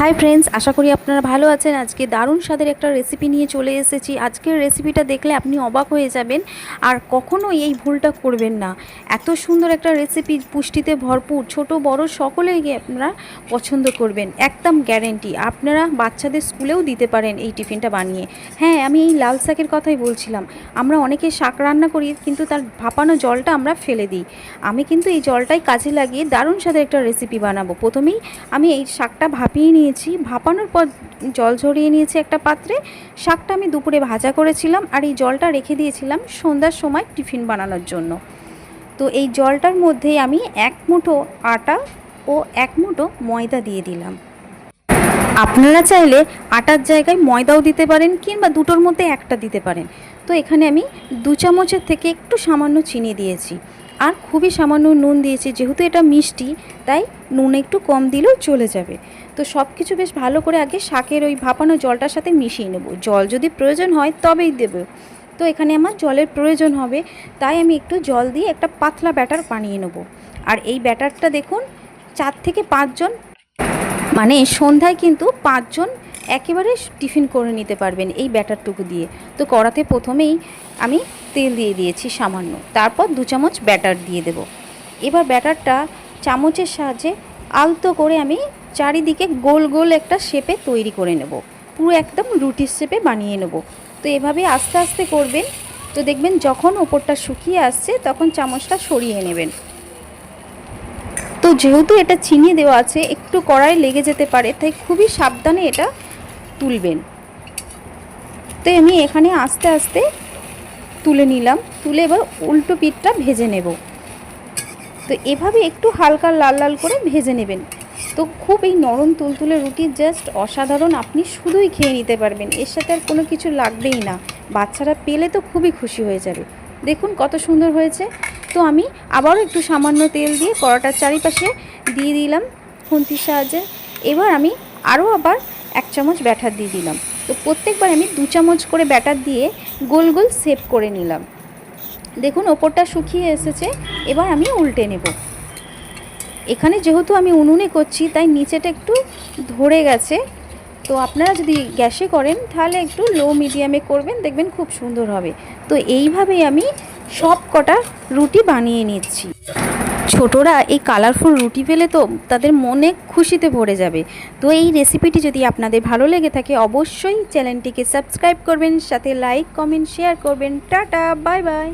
Hi friends আশা করি আপনারা ভালো আছেন। আজকে দারুণ স্বাদের একটা রেসিপি নিয়ে চলে এসেছি। আজকের রেসিপিটা দেখলে আপনি অবাক হয়ে যাবেন, আর কখনো এই ভুলটা করবেন না। এত সুন্দর একটা রেসিপি পুষ্টিতে ভরপুর, ছোট, বড় সকলেই আপনারা পছন্দ করবেন, একদম গ্যারেন্টি আপনারা বাচ্চাদের স্কুলেও দিতে পারেন এই টিফিনটা বানিয়ে। হ্যাঁ আমি এই লাল শাকের কথাই বলছিলাম। আমরা অনেকে শাক রান্না করি, কিন্তু তার ভাপানো জলটা আমরা ফেলে দিই। আমি কিন্তু এই জলটাই কাজে লাগিয়ে দারুণ স্বাদের একটা রেসিপি বানাবো। প্রথমেই আমি এই শাকটা ভাপিয়ে নিয়েছি ভাপানোর পর জল ঝরিয়ে নিয়েছি একটা পাত্রে। শাকটা আমি দুপুরে ভাজা করেছিলাম আর এই জলটা রেখে দিয়েছিলাম সন্ধ্যার সময় টিফিন বানানোর জন্য। তো এই জলটার মধ্যে আমি এক মুঠো আটা ও এক মুঠো ময়দা দিয়ে দিলাম। আপনারা চাইলে আটার জায়গায় ময়দাও দিতে পারেন কিংবা দুটোর মধ্যে একটা দিতে পারেন। তো এখানে আমি দু চামচের থেকে একটু সামান্য চিনি দিয়েছি। আর খুবই সামান্য নুন দিয়েছি, যেহেতু এটা মিষ্টি, তাই নুন একটু কম দিলেও চলে যাবে। তো সব কিছু বেশ ভালো করে আগে শাকের ওই ভাপানো জলটার সাথে মিশিয়ে নেব। জল যদি প্রয়োজন হয় তবেই দেবো। তো এখানে আমার জলের প্রয়োজন হবে, তাই আমি একটু জল দিয়ে একটা পাতলা ব্যাটার বানিয়ে নেব। আর এই ব্যাটারটা দেখুন, চার থেকে পাঁচজন মানে সন্ধ্যায় কিন্তু পাঁচজন একেবারে টিফিন করে নিতে পারবেন এই ব্যাটারটুকু দিয়ে। তো কড়াতে প্রথমেই আমি তেল দিয়ে দিয়েছি সামান্য। তারপর দু চামচ ব্যাটার দিয়ে দেব। এবার ব্যাটারটা চামচের সাহায্যে আলতো করে আমি চারিদিকে গোল গোল একটা শেপে তৈরি করে নেব। পুরো একদম রুটির শেপে বানিয়ে নেব। তো এভাবে আস্তে আস্তে করবেন। তো দেখবেন যখন ওপরটা শুকিয়ে আসছে তখন চামচটা সরিয়ে নেবেন। তো যেহেতু এটা চিনি দেওয়া আছে, একটু কড়াই লেগে যেতে পারে, তাই খুবই সাবধানে এটা তুলবেন। তো আমি এখানে আস্তে আস্তে তুলে নিলাম। তুলে এবার উল্টো পিঠটা ভেজে নেব। তো এভাবে একটু হালকা লাল লাল করে ভেজে নেবেন। তো খুব এই নরম তুলতুলে রুটি জাস্ট অসাধারণ। আপনি শুধুই খেয়ে নিতে পারবেন। এর সাথে আর কোনো কিছু লাগবেই না। বাচ্চারা পেলে তো খুবই খুশি হয়ে যাবে। দেখুন কত সুন্দর হয়েছে। তো আমি আবারও একটু সামান্য তেল দিয়ে কড়াটার চারিপাশে দিয়ে দিলাম খুন্তির সাহায্যে। এবার আমি আরও আবার এক চামচ ব্যাটার দিয়ে দিলাম। তো প্রত্যেকবার আমি দু চামচ করে ব্যাটার দিয়ে গোল গোল সেভ করে নিলাম। দেখুন, ওপরটা শুকিয়ে এসেছে, এবার আমি উল্টে নেব। এখানে যেহেতু আমি উনুনে করছি, তাই নিচেটা একটু ধরে গেছে। তো আপনারা যদি গ্যাসে করেন, তাহলে একটু লো মিডিয়ামে করবেন, দেখবেন খুব সুন্দর হবে। তো এইভাবেই আমি সব কটা রুটি বানিয়ে নিচ্ছি। ছোটরা এই কালারফুল রুটি পেলে তো তাদের মনে খুশিতে ভরে যাবে। তো এই রেসিপিটি যদি আপনাদের ভালো লেগে থাকে, অবশ্যই চ্যানেলটিকে সাবস্ক্রাইব করবেন, সাথে লাইক কমেন্ট শেয়ার করবেন। Ta-ta bye bye